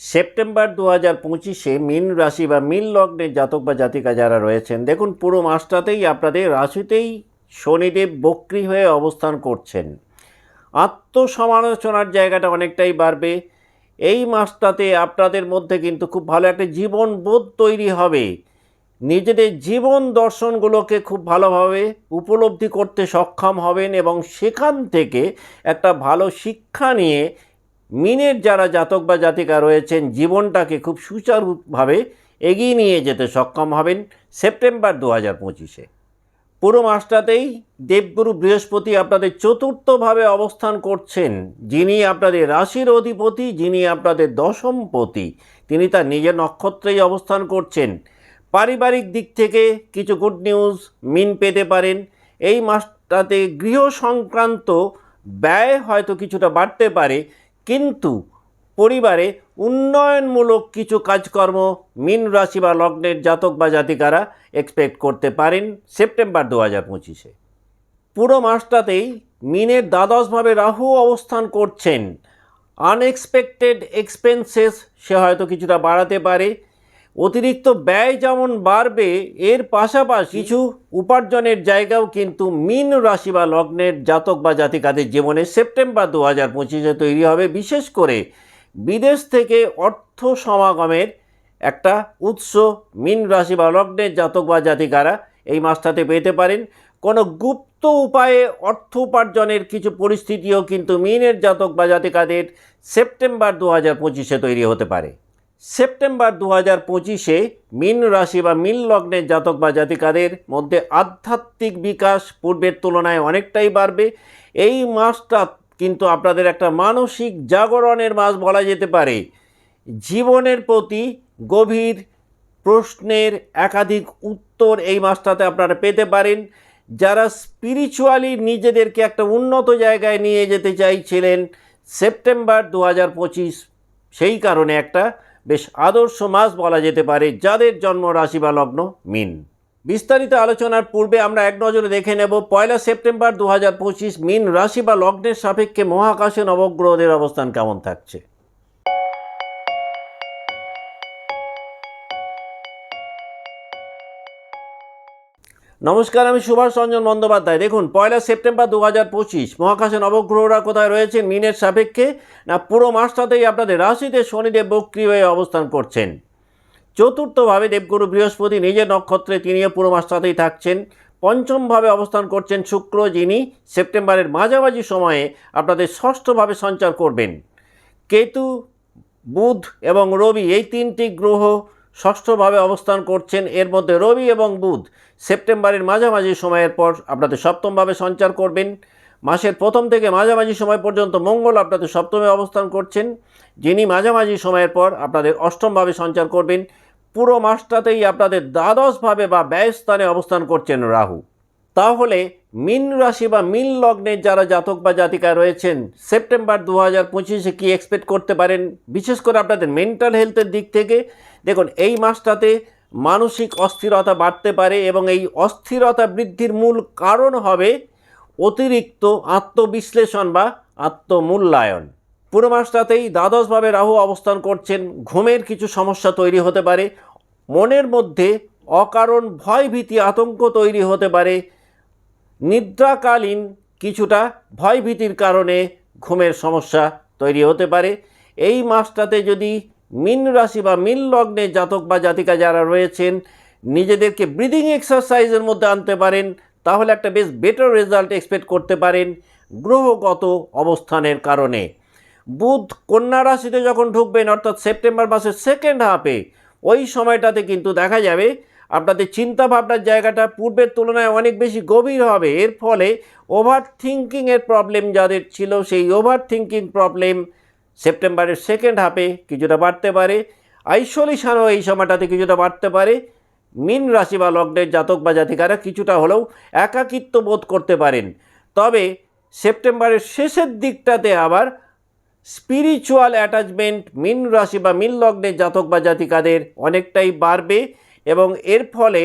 September দু হাজার পঁচিশে মীন রাশি বা মীন লগ্নের জাতক বা জাতিকা যারা রয়েছেন, দেখুন পুরো মাসটাতেই আপনাদের রাশিতেই শনিদেব বক্রি হয়ে অবস্থান করছেন। আত্মসমালোচনার জায়গাটা অনেকটাই বাড়বে। এই মাসটাতে আপনাদের মধ্যে কিন্তু খুব ভালো একটা জীবনবোধ তৈরি হবে। নিজেদের জীবন দর্শনগুলোকে খুব ভালোভাবে উপলব্ধি করতে সক্ষম হবেন এবং সেখান থেকে একটা ভালো শিক্ষা নিয়ে মিনের যারা জাতক বা জাতিকা রয়েছেন, জীবনটাকে খুব সুচারুভাবে এগিয়ে নিয়ে যেতে সক্ষম হবেন সেপ্টেম্বর দু হাজার পঁচিশে। পুরো মাসটাতেই দেবগুরু বৃহস্পতি আপনাদের চতুর্থভাবে অবস্থান করছেন। যিনি আপনাদের রাশির অধিপতি, যিনি আপনাদের দশমপতি, তিনি তার নিজের নক্ষত্রেই অবস্থান করছেন। পারিবারিক দিক থেকে কিছু গুড নিউজ মিন পেতে পারেন। এই মাসটাতে গৃহ সংক্রান্ত ব্যয় হয়তো কিছুটা বাড়তে পারে। কিন্তু পরিবারে উন্নয়নমূলক কিছু কাজকর্ম মীন রাশি বা লগ্নের জাতক বা জাতিকারা এক্সপেক্ট করতে পারেন সেপ্টেম্বর দু হাজার পঁচিশে। পুরো মাসটাতেই মিনের দ্বাদশভাবে রাহু অবস্থান করছেন। আনএক্সপেক্টেড এক্সপেন্সেস সে হয়তো কিছুটা বাড়াতে পারে অতিরিক্ত ব্যয় যেমন বাড়বে, এর পাশাপাশি কিছু উপার্জনের জায়গাও কিন্তু মিন রাশি বা লগ্নের জাতক বা জাতিকাদের জীবনে সেপ্টেম্বর দু হাজার পঁচিশে তৈরি হবে। বিশেষ করে বিদেশ থেকে অর্থ সমাগমের একটা উৎস মিন রাশি বা লগ্নের জাতক বা জাতিকারা এই মাসটাতে পেতে পারেন। কোনো গুপ্ত উপায়ে অর্থ উপার্জনের কিছু পরিস্থিতিও কিন্তু মিনের জাতক বা জাতিকাদের সেপ্টেম্বর দু হাজার পঁচিশে তৈরি হতে পারে। সেপ্টেম্বর দু হাজার পঁচিশে মিন রাশি বা মিন লগ্নের জাতক বা জাতিকাদের মধ্যে আধ্যাত্মিক বিকাশ পূর্বের তুলনায় অনেকটাই বাড়বে। এই মাসটা কিন্তু আপনাদের একটা মানসিক জাগরণের মাস বলা যেতে পারে। জীবনের প্রতি গভীর প্রশ্নের একাধিক উত্তর এই মাসটাতে আপনারা পেতে পারেন। যারা স্পিরিচুয়ালি নিজেদেরকে একটা উন্নত জায়গায় নিয়ে যেতে চাইছিলেন, সেপ্টেম্বর দু হাজার পঁচিশ সেই কারণে একটা বেশ আদর্শ মাস বলা যেতে পারে, যাদের জন্ম রাশি বা লগ্ন মিন। বিস্তারিত আলোচনার পূর্বে আমরা এক নজরে দেখে নেব, পয়লা সেপ্টেম্বর দু হাজার পঁচিশ মিন রাশি বা লগ্নের সাপেক্ষে মহাকাশে নবগ্রহদের অবস্থান কেমন থাকছে। নমস্কার, আমি সুভাষ রঞ্জন বন্দ্যোপাধ্যায়। দেখুন, পয়লা সেপ্টেম্বর দু হাজার পঁচিশ, মহাকাশে নবগ্রহরা কোথায় রয়েছে মিনের সাপেক্ষে? না, পুরো মাসটাতেই আপনাদের রাশিতে শনিদেব বক্রি হয়ে অবস্থান করছেন। চতুর্থভাবে দেবগুরু বৃহস্পতি নিজের নক্ষত্রে তিনিও পুরো মাসটাতেই থাকছেন। পঞ্চমভাবে অবস্থান করছেন শুক্র, যিনি সেপ্টেম্বরের মাঝামাঝি সময়ে আপনাদের ষষ্ঠভাবে সঞ্চার করবেন। কেতু, বুধ এবং রবি এই তিনটি গ্রহ ষষ্ঠভাবে অবস্থান করছেন। এর মধ্যে রবি এবং বুধ সেপ্টেম্বরের মাঝামাঝি সময়ের পর আপনাদের সপ্তমভাবে সঞ্চার করবেন। মাসের প্রথম থেকে মাঝামাঝি সময় পর্যন্ত মঙ্গল আপনাদের সপ্তমে অবস্থান করছেন। যিনি মাঝামাঝি সময়ের পর আপনাদের অষ্টমভাবে সঞ্চার করবেন। পুরো মাসটাতেই আপনাদের দ্বাদশভাবে বা ব্যয়স্থানে অবস্থান করছেন রাহু। তাহলে মিন রাশি বা মিন লগ্নের যারা জাতক বা জাতিকা রয়েছেন, সেপ্টেম্বর দু হাজার পঁচিশে কী এক্সপেক্ট করতে পারেন? বিশেষ করে আপনাদের মেন্টাল হেলথের দিক থেকে দেখুন, এই মাসটাতে মানসিক অস্থিরতা বাড়তে পারে এবং এই অস্থিরতা বৃদ্ধির মূল কারণ হবে অতিরিক্ত আত্মবিশ্লেষণ বা আত্মমূল্যায়ন। পুরো মাসটাতেই দ্বাদশভাবে রাহু অবস্থান করছেন, ঘুমের কিছু সমস্যা তৈরি হতে পারে, মনের মধ্যে অকারণ ভয়ভীতি, আতঙ্ক তৈরি হতে পারে, নিদ্রাকালীন কিছুটা ভয়ভীতির কারণে ঘুমের সমস্যা তৈরি হতে পারে। এই মাসটাতে যদি মিন রাশি বা মিন লগ্নে জাতক বা জাতিকা যারা রয়েছেন, নিজেদেরকে ব্রিদিং এক্সারসাইজের মধ্যে আনতে পারেন, তাহলে একটা বেশ বেটার রেজাল্ট এক্সপেক্ট করতে পারেন গ্রহগত অবস্থানের কারণে। বুধ কন্যা রাশিতে যখন ঢুকবেন, অর্থাৎ সেপ্টেম্বর মাসের সেকেন্ড হাফে ওই সময়টাতে কিন্তু দেখা যাবে আপনাদের চিন্তা ভাবনার জায়গাটা পূর্বের তুলনায় অনেক বেশি গভীর হবে। এর ফলে ওভার থিঙ্কিংয়ের প্রবলেম যাদের ছিল, সেই ওভার থিঙ্কিং প্রবলেম সেপ্টেম্বরের সেকেন্ড হাফে কিছুটা বাড়তে পারে। আইসোলেশনও এই সময়টাতে কিছুটা বাড়তে পারে। মিন রাশি বা লগ্নের জাতক বা জাতিকারা কিছুটা হলেও একাকিত্ব বোধ করতে পারেন। তবে সেপ্টেম্বরের শেষের দিকটাতে আবার স্পিরিচুয়াল অ্যাটাচমেন্ট মিন রাশি বা মিন লগ্নের জাতক বা জাতিকাদের অনেকটাই বাড়বে এবং এর ফলে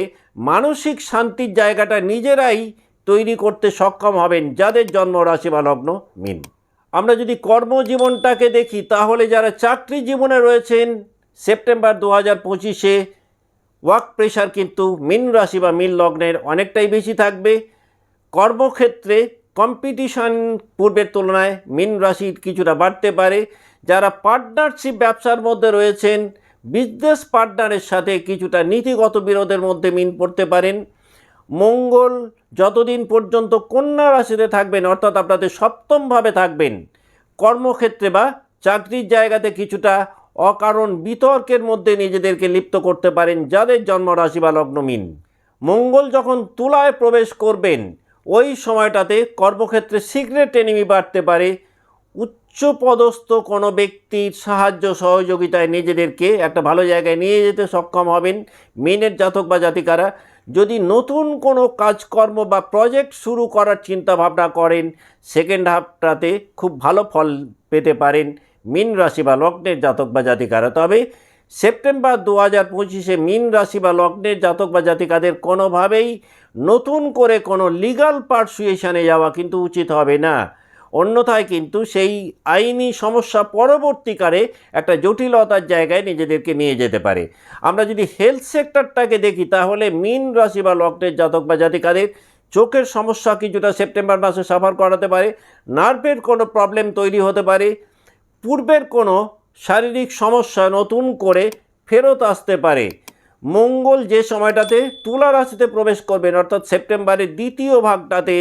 মানসিক শান্তির জায়গাটা নিজেরাই তৈরি করতে সক্ষম হবেন যাদের জন্ম রাশি বা লগ্ন মিন। আমরা যদি কর্মজীবনটাকে দেখি, তাহলে যারা চাকরি জীবনে রয়েছেন, সেপ্টেম্বর দু হাজার পঁচিশে ওয়ার্ক প্রেশার কিন্তু মীন রাশি বা মীন লগ্নের অনেকটাই বেশি থাকবে। কর্মক্ষেত্রে কম্পিটিশন পূর্বের তুলনায় মীন রাশি কিছুটা বাড়তে পারে। যারা পার্টনারশিপ ব্যবসার মধ্যে রয়েছেন বিজনেস পার্টনারের সাথে কিছুটা নীতিগত বিরোধের মধ্যে মিন পড়তে পারেন। মঙ্গল যতদিন পর্যন্ত কন্যা রাশিতে থাকবেন, অর্থাৎ আপনাদের সপ্তমভাবে থাকবেন, কর্মক্ষেত্রে বা চাকরির জায়গাতে কিছুটা অকারণ বিতর্কের মধ্যে নিজেদেরকে লিপ্ত করতে পারেন যাদের জন্ম রাশি বা লগ্ন মিন। মঙ্গল যখন তুলায় প্রবেশ করবেন, ওই সময়টাতে কর্মক্ষেত্রে সিক্রেট এনিমি বাড়তে পারে। উচ্চপদস্থ কোনো ব্যক্তির সাহায্য সহযোগিতায় নিজেদেরকে একটা ভালো জায়গায় নিয়ে যেতে সক্ষম হবেন। মেনের জাতক বা জাতিকারা যদি নতুন কোনো কাজকর্ম বা প্রজেক্ট শুরু করার চিন্তা ভাবনা করেন সেকেন্ড হাফটাতে খুব ভালো ফল পেতে পারেন মিন রাশি বা লগ্নের জাতক বা জাতিকারা। তবে সেপ্টেম্বর দু হাজার পঁচিশে মিন রাশি বা লগ্নের জাতক বা জাতিকাদের কোনোভাবেই নতুন করে কোনো লিগাল পারসুয়েশনে যাওয়া কিন্তু উচিত হবে না। অন্যথায় কিন্তু সেই আইনি সমস্যা পরবর্তীকালে একটা জটিলতার জায়গায় নিজেদেরকে নিয়ে যেতে পারে। আমরা যদি হেলথ সেক্টরটাকে দেখি, তাহলে মিন রাশি বা লগ্নের জাতক বা জাতিকাদের চোখের সমস্যা কিছুটা সেপ্টেম্বর মাসে সাফার করাতে পারে নার্ভের কোনো প্রবলেম তৈরি হতে পারে, পূর্বের কোনো শারীরিক সমস্যা নতুন করে ফেরত আসতে পারে। মঙ্গল যে সময়টাতে তুলা রাশিতে প্রবেশ করবেন, অর্থাৎ সেপ্টেম্বরের দ্বিতীয় ভাগটাতে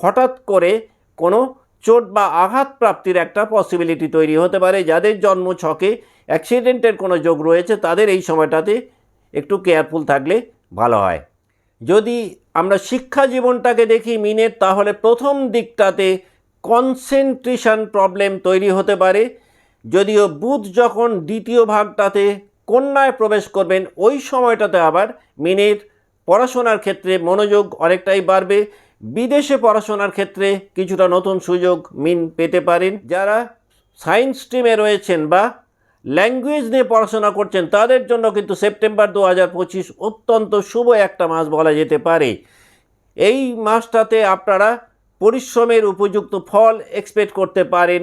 হঠাৎ করে কোনো চোট বা আঘাত প্রাপ্তির একটা পসিবিলিটি তৈরি হতে পারে। যাদের জন্ম ছকে অ্যাক্সিডেন্টের কোনো যোগ রয়েছে, তাদের এই সময়টাতে একটু কেয়ারফুল থাকলে ভালো হয়। যদি আমরা শিক্ষা জীবনটাকে দেখি মিনের, তাহলে প্রথম দিকটাতে কনসেন্ট্রেশন প্রবলেম তৈরি হতে পারে। যদিও বুধ যখন দ্বিতীয় ভাগটাতে কন্যায় প্রবেশ করবেন, ওই সময়টাতে আবার মিনের পড়াশোনার ক্ষেত্রে মনোযোগ অনেকটাই বাড়বে। বিদেশে পড়াশোনার ক্ষেত্রে কিছুটা নতুন সুযোগ মিন পেতে পারেন। যারা সায়েন্স স্ট্রিমে রয়েছেন বা ল্যাঙ্গুয়েজ নিয়ে পড়াশোনা করছেন, তাদের জন্য কিন্তু সেপ্টেম্বর দু হাজার পঁচিশ অত্যন্ত শুভ একটা মাস বলা যেতে পারে। এই মাসটাতে আপনারা পরিশ্রমের উপযুক্ত ফল এক্সপেক্ট করতে পারেন,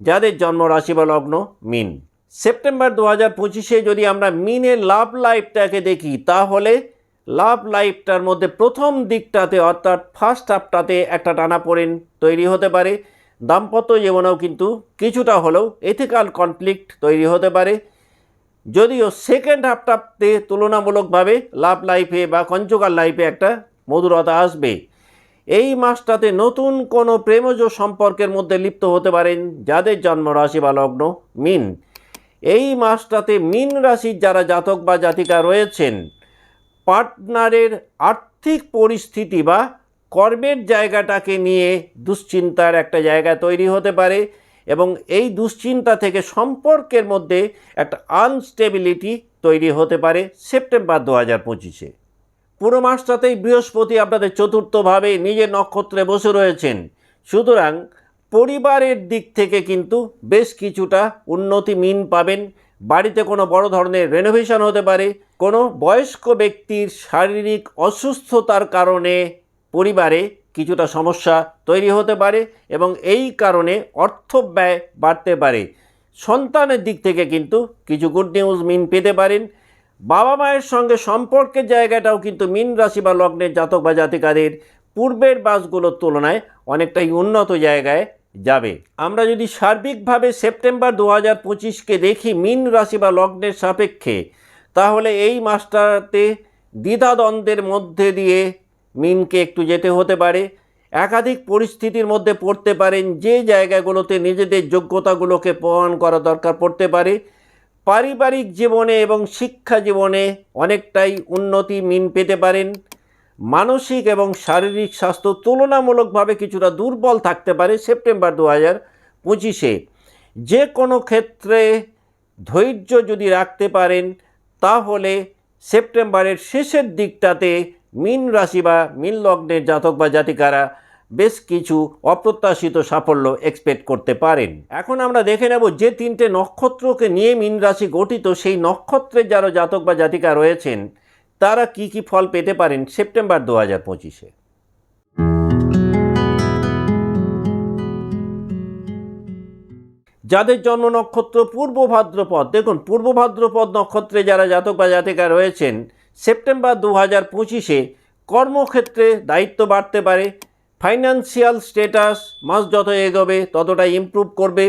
যাদের জন্ম রাশি বা লগ্ন মিন। সেপ্টেম্বর দু হাজার পঁচিশে যদি আমরা মিনের লাভ লাইফটাকে দেখি, তাহলে লাভ লাইফটার মধ্যে প্রথম দিকটাতে অর্থাৎ ফার্স্ট হাফটাতে একটা টানাপোড়েন তৈরি হতে পারে। দাম্পত্য জীবনেও কিন্তু কিছুটা হলেও এথিক্যাল কনফ্লিক্ট তৈরি হতে পারে। যদিও সেকেন্ড হাফটাতে তুলনামূলকভাবে লাভ লাইফে বা কঞ্চুকাল লাইফে একটা মধুরতা আসবে। এই মাসটাতে নতুন কোনো প্রেমজ সম্পর্কের মধ্যে লিপ্ত হতে পারেন যাদের জন্ম রাশি বা লগ্ন মিন। এই মাসটাতে মিন রাশির যারা জাতক বা জাতিকা রয়েছেন পার্টনারের আর্থিক পরিস্থিতি বা কর্মের জায়গাটাকে নিয়ে দুশ্চিন্তার একটা জায়গা তৈরি হতে পারে এবং এই দুশ্চিন্তা থেকে সম্পর্কের মধ্যে একটা আনস্টেবিলিটি তৈরি হতে পারে সেপ্টেম্বর দু হাজার পঁচিশে। পুরো মাসটাতেই বৃহস্পতি আপনাদের চতুর্থভাবে নিজের নক্ষত্রে বসে রয়েছেন। সুতরাং পরিবারের দিক থেকে কিন্তু বেশ কিছুটা উন্নতি মিন পাবেন। বাড়িতে কোনো বড় ধরনের রেনোভেশন হতে পারে। কোনো বয়স্ক ব্যক্তির শারীরিক অসুস্থতার কারণে পরিবারে কিছুটা সমস্যা তৈরি হতে পারে এবং এই কারণে অর্থ ব্যয় বাড়তে পারে। সন্তানের দিক থেকে কিন্তু কিছু গুড নিউজ মিন পেতে পারেন। বাবা মায়ের সঙ্গে সম্পর্কের জায়গাটাও কিন্তু মিন রাশি বা লগ্নের জাতক বা জাতিকাদের পূর্বের বাসগুলোর তুলনায় অনেকটাই উন্নত জায়গায় যাবে। আমরা যদি সার্বিকভাবে সেপ্টেম্বর দু হাজার পঁচিশকে দেখি মিন রাশি বা লগ্নের সাপেক্ষে তাহলে এই মাসটাতে দ্বিধাদ্বন্দ্বের মধ্যে দিয়ে মিনকে একটু যেতে হতে পারে। একাধিক পরিস্থিতির মধ্যে পড়তে পারেন, যে জায়গাগুলোতে নিজেদের যোগ্যতাগুলোকে প্রমাণ করা দরকার পড়তে পারে। পারিবারিক জীবনে এবং শিক্ষা জীবনে অনেকটাই উন্নতি মিন পেতে পারেন। মানসিক এবং শারীরিক স্বাস্থ্য তুলনামূলকভাবে কিছুটা দুর্বল থাকতে পারে সেপ্টেম্বর দু হাজার পঁচিশে। যে কোনো ক্ষেত্রে ধৈর্য যদি রাখতে পারেন তাহলে সেপ্টেম্বরের শেষের দিকটাতে মিন রাশি বা মিন লগ্নের জাতক বা জাতিকারা বেশ কিছু অপ্রত্যাশিত সাফল্য এক্সপেক্ট করতে পারেন। এখন আমরা দেখে নেব যে তিনটে নক্ষত্রকে নিয়ে মিন রাশি গঠিত সেই নক্ষত্রের যারা জাতক বা জাতিকা রয়েছেন, তারা কি কি ফল পেতে পারেন সেপ্টেম্বর দু হাজার পঁচিশে। যাদের জন্ম নক্ষত্র পূর্ব ভাদ্রপদ, দেখুন, পূর্ব ভাদ্রপদ নক্ষত্রে যারা জাতক বা জাতিকা রয়েছেন, সেপ্টেম্বর দু হাজার পঁচিশে কর্মক্ষেত্রে দায়িত্ব বাড়তে পারে ফাইন্যান্সিয়াল স্টেটাস মাস যত এগোবে ততটা ইমপ্রুভ করবে,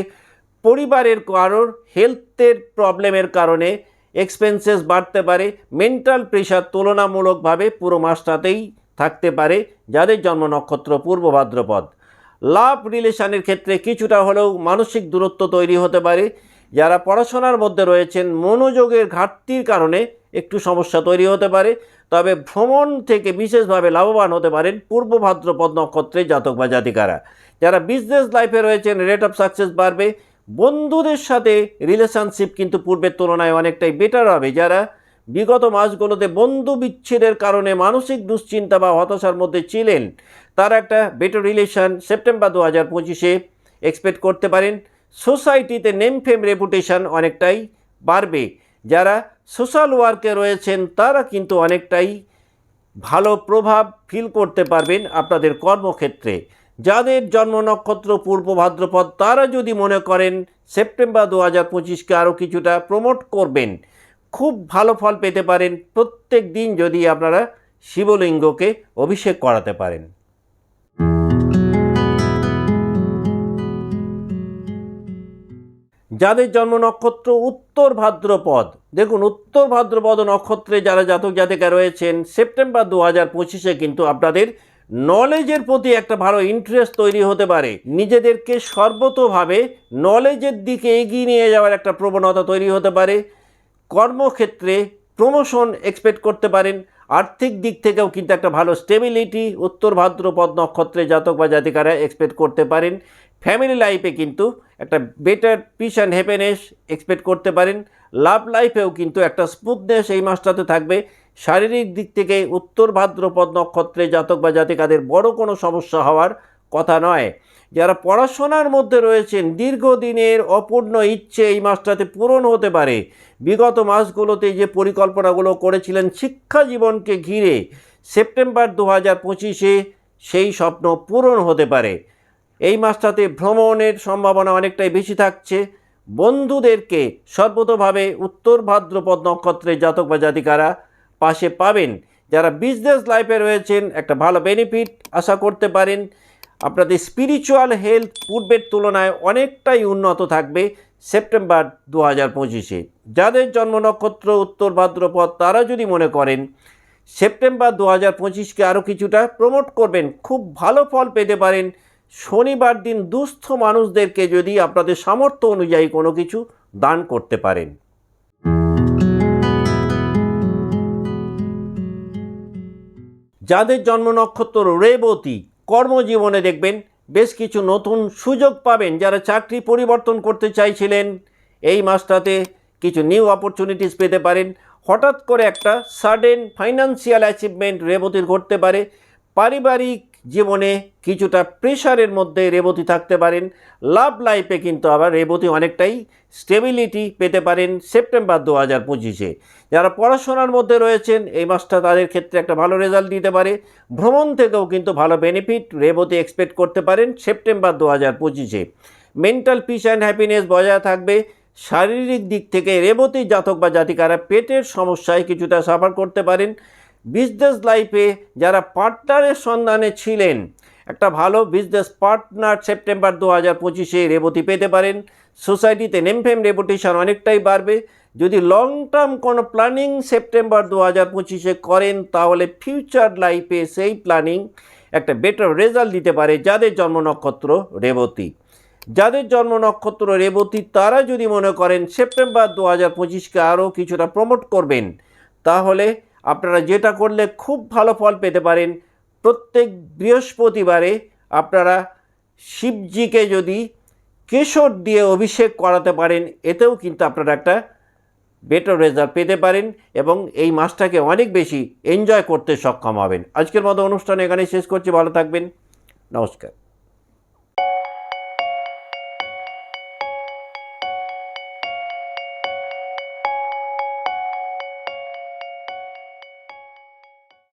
পরিবারের কারোর হেলথের প্রবলেমের কারণে এক্সপেন্সেস বাড়তে পারে মেন্টাল প্রেশার তুলনামূলকভাবে পুরো মাসটাতেই থাকতে পারে যাদের জন্ম নক্ষত্র পূর্ব ভাদ্রপদ। লাভ রিলেশনের ক্ষেত্রে কিছুটা হলেও মানসিক দূরত্ব তৈরি হতে পারে। যারা পড়াশোনার মধ্যে রয়েছেন, মনোযোগের ঘাটতির কারণে একটু সমস্যা তৈরি হতে পারে। তবে ভ্রমণ থেকে বিশেষভাবে লাভবান হতে পারেন পূর্ব ভাদ্রপদ নক্ষত্রে জাতক বা জাতিকারা। যারা বিজনেস লাইফে রয়েছেন রেট অফ সাকসেস বাড়বে। বন্ধুদের সাথে রিলেশনশিপ কিন্তু পূর্বের তুলনায় অনেকটাই বেটার হবে। যারা বিগত মাসগুলোতে বন্ধু বিচ্ছেদের কারণে মানসিক দুশ্চিন্তা বা হতাশার মধ্যে ছিলেন। তার একটা বেটার রিলেশন সেপ্টেম্বর দু হাজার পঁচিশে এক্সপেক্ট করতে পারেন। সোসাইটিতে নেম ফেম রেপুটেশন অনেকটাই বাড়বে। যারা সোশ্যাল ওয়ার্কে রয়েছেন, তারা কিন্তু অনেকটাই ভালো প্রভাব ফিল করতে পারবেন আপনাদের কর্মক্ষেত্রে। যাদের জন্ম নক্ষত্র, পূর্ব ভাদ্রপদ, তারা যদি মনে করেন সেপ্টেম্বর দু হাজার পঁচিশকে আরও কিছুটা প্রমোট করবেন। খুব ভালো ফল পেতে পারেন। প্রত্যেক দিন যদি আপনারা শিবলিঙ্গকে অভিষেক করাতে পারেন। যাদের জন্ম নক্ষত্র উত্তর ভাদ্রপদ, দেখুন উত্তর ভাদ্রপদ নক্ষত্রে যারা জাতক জাতিকা রয়েছেন, সেপ্টেম্বর দু হাজার পঁচিশে কিন্তু আপনাদের নলেজের প্রতি একটা ভালো ইন্টারেস্ট তৈরি হতে পারে। নিজেদেরকে সর্বতোভাবে নলেজের দিকে এগিয়ে নিয়ে যাওয়ার একটা প্রবণতা তৈরি হতে পারে। কর্মক্ষেত্রে প্রমোশন এক্সপেক্ট করতে পারেন। আর্থিক দিক থেকেও কিন্তু একটা ভালো স্টেবিলিটি উত্তর ভাদ্রপদ নক্ষত্রে জাতক বা জাতিকারা এক্সপেক্ট করতে পারেন। ফ্যামিলি লাইফে কিন্তু একটা better peace and happiness expect করতে পারেন। লাভ লাইফেও কিন্তু একটা স্মুথনেস এই মাসটাতে থাকবে। শারীরিক দিক থেকে উত্তর ভাদ্রপদ নক্ষত্রে জাতক বা জাতিকাদের বড় কোনো সমস্যা হওয়ার কথা নয়। যারা পড়াশোনার মধ্যে রয়েছেন, দীর্ঘদিনের অপূর্ণ ইচ্ছে এই মাসটাতে পূরণ হতে পারে। বিগত মাসগুলোতে যে পরিকল্পনাগুলো করেছিলেন শিক্ষা জীবনকে ঘিরে, সেপ্টেম্বর দু হাজার পঁচিশে সেই স্বপ্ন পূরণ হতে পারে। এই মাসটাতে ভ্রমণের সম্ভাবনা অনেকটাই বেশি থাকছে। বন্ধুদেরকে সর্বতভাবে উত্তর ভাদ্রপদ নক্ষত্রে জাতক বা জাতিকারা পাশে পাবেন। যারা বিজনেস লাইফে রয়েছেন, একটা ভালো বেনিফিট আশা করতে পারেন। আপনাদের স্পিরিচুয়াল হেলথ পূর্বের তুলনায় অনেকটাই উন্নত থাকবে সেপ্টেম্বর দু হাজার পঁচিশে। যাদের জন্ম নক্ষত্র, উত্তর ভাদ্রপদ, তারা যদি মনে করেন, সেপ্টেম্বর দু হাজার পঁচিশকে আরও কিছুটা প্রমোট করবেন, খুব ভালো ফল পেতে পারেন। শনিবার দিন দুস্থ মানুষদেরকে যদি আপনাদের সামর্থ্য অনুযায়ী কোনো কিছু দান করতে পারেন। যাদের জন্ম নক্ষত্র রেবতী কর্মজীবনে দেখবেন বেশ কিছু নতুন সুযোগ পাবেন যারা চাকরি পরিবর্তন করতে চাইছিলেন। এই মাসটাতে কিছু নিউ অপরচুনিটিস পেতে পারেন। হঠাৎ করে একটা সাডেন ফাইন্যান্সিয়াল অ্যাচিভমেন্ট রেবতীর ঘটতে পারে। পারিবারিক জীবনে কিছুটা প্রেশারের মধ্যে রেবতী থাকতে পারেন। লাভ লাইফে কিন্তু আবার রেবতী অনেকটাই স্টেবিলিটি পেতে পারেন সেপ্টেম্বর দু হাজার পঁচিশে। যারা পড়াশোনার মধ্যে রয়েছেন, এই মাসটা তাদের ক্ষেত্রে একটা ভালো রেজাল্ট দিতে পারে। ভ্রমণ থেকেও কিন্তু ভালো বেনিফিট রেবতী এক্সপেক্ট করতে পারেন সেপ্টেম্বর দু হাজার পঁচিশে। মেন্টাল পিস অ্যান্ড হ্যাপিনেস বজায় থাকবে। শারীরিক দিক থেকে রেবতী জাতক বা জাতিকারা পেটের সমস্যায় কিছুটা সাফার করতে পারেন। বিজনেস লাইফে যারা পার্টনারের সন্ধানে ছিলেন, একটা ভালো বিজনেস পার্টনার সেপ্টেম্বর দু হাজার পঁচিশে রেবতী পেতে পারেন। সোসাইটিতে নেমফেম রেপুটেশন অনেকটাই বাড়বে। যদি লং টার্ম কোনো প্ল্যানিং সেপ্টেম্বর দু হাজার পঁচিশে করেন, তাহলে ফিউচার লাইফে সেই প্ল্যানিং একটা বেটার রেজাল্ট দিতে পারে যাদের জন্ম নক্ষত্র রেবতী। যাদের জন্ম নক্ষত্র রেবতী, তারা যদি মনে করেন সেপ্টেম্বর দু হাজার পঁচিশকে আরও কিছুটা প্রমোট করবেন, তাহলে আপনারা যেটা করলে খুব ভালো ফল পেতে পারেন। প্রত্যেক বৃহস্পতিবারে আপনারা শিবজিকে যদি কেশর দিয়ে অভিষেক করাতে পারেন, এতেও কিন্তু আপনারা একটা বেটার রেজাল্ট পেতে পারেন এবং এই মাসটাকে অনেক বেশি এনজয় করতে সক্ষম হবেন। আজকের মতো অনুষ্ঠান এখানে শেষ করছি, ভালো থাকবেন, নমস্কার।